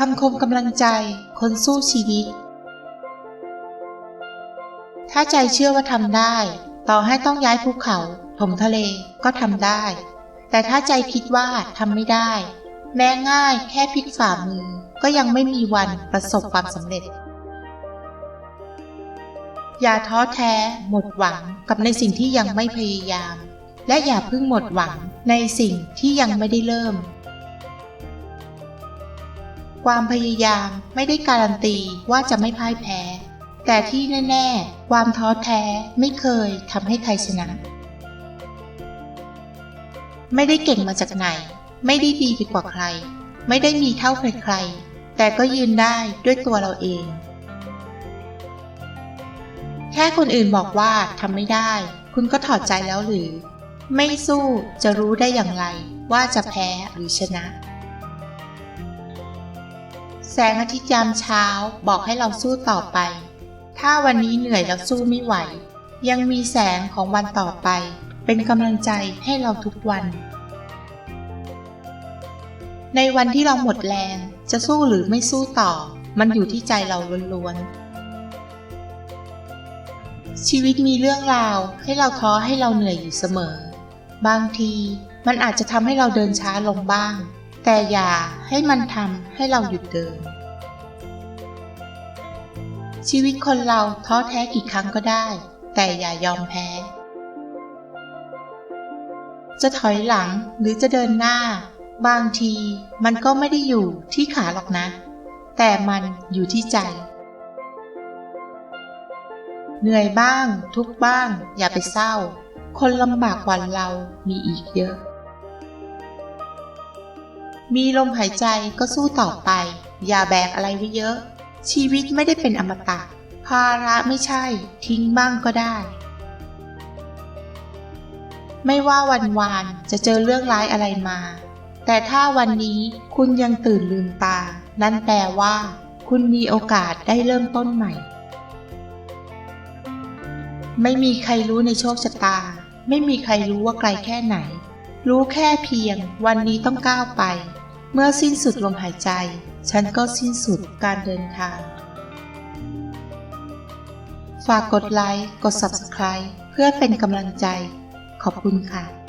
คำคมกำลังใจ คนสู้ชีวิต ถ้าใจเชื่อว่าทำได้ ต่อให้ต้องย้ายภูเขา ถมทะเลก็ทำได้ แต่ถ้าใจคิดว่าทำไม่ได้ แม้ง่ายแค่พลิกฝ่ามือ ก็ยังไม่มีวันประสบความสำเร็จ อย่าท้อแท้ หมดหวังกับในสิ่งที่ยังไม่พยายาม และอย่าเพิ่งหมดหวังในสิ่งที่ยังไม่ได้เริ่ม ความพยายามไม่ได้การันตีว่าจะไม่พ่ายแพ้ แต่ที่แน่ ๆ ความท้อแท้ไม่เคยทำให้ใครชนะ ไม่ได้เก่งมาจากไหน ไม่ได้ดีไปกว่าใคร ไม่ได้มีเท่าใครๆ แต่ก็ยืนได้ด้วยตัวเราเอง แค่คนอื่นบอกว่าทำไม่ได้ คุณก็ถอดใจแล้วหรือ ไม่สู้จะรู้ได้อย่างไรว่าจะแพ้หรือชนะ แสงอาทิตย์ยามเช้าบอกให้เราสู้ต่อไป ถ้าวันนี้เหนื่อยแล้วสู้ไม่ไหว ยังมีแสงของวันต่อไป เป็นกำลังใจให้เราทุกวัน ในวันที่เราหมดแรงจะสู้หรือไม่สู้ต่อ มันอยู่ที่ใจเราล้วนๆ ชีวิตมีเรื่องราวให้เราท้อให้เราเหนื่อยอยู่เสมอ บางทีมันอาจจะทำให้เราเดินช้าลงบ้าง แต่อย่าให้มันทำให้เราหยุดเดิน ชีวิตคนเราท้อแท้กี่ครั้งก็ได้ แต่อย่ายอมแพ้ จะถอยหลังหรือจะเดินหน้า บางทีมันก็ไม่ได้อยู่ที่ขาหรอกนะ แต่มันอยู่ที่ใจ เหนื่อยบ้าง ทุกบ้าง อย่าไปเศร้า คนลำบากกว่าเรามีอีกเยอะ มีลมหายใจก็สู้ต่อไป อย่าแบกอะไรไว้เยอะ ชีวิตไม่ได้เป็นอมตะ ภาระไม่ใช่ ทิ้งบ้างก็ได้ ไม่ว่าวันวานจะเจอเรื่องร้ายอะไรมา แต่ถ้าวันนี้คุณยังตื่นลืมตา นั่นแปลว่า คุณมีโอกาสได้เริ่มต้นใหม่ ไม่มีใครรู้ในโชคชะตา ไม่มีใครรู้ว่าไกลแค่ไหนรู้แค่เพียงวันนี้ต้องก้าวไป เมื่อสิ้นสุดลมหายใจ ฉันก็สิ้นสุดการเดินทาง ฝากกดไลค์ กด Subscribe เพื่อเป็นกำลังใจ ขอบคุณค่ะ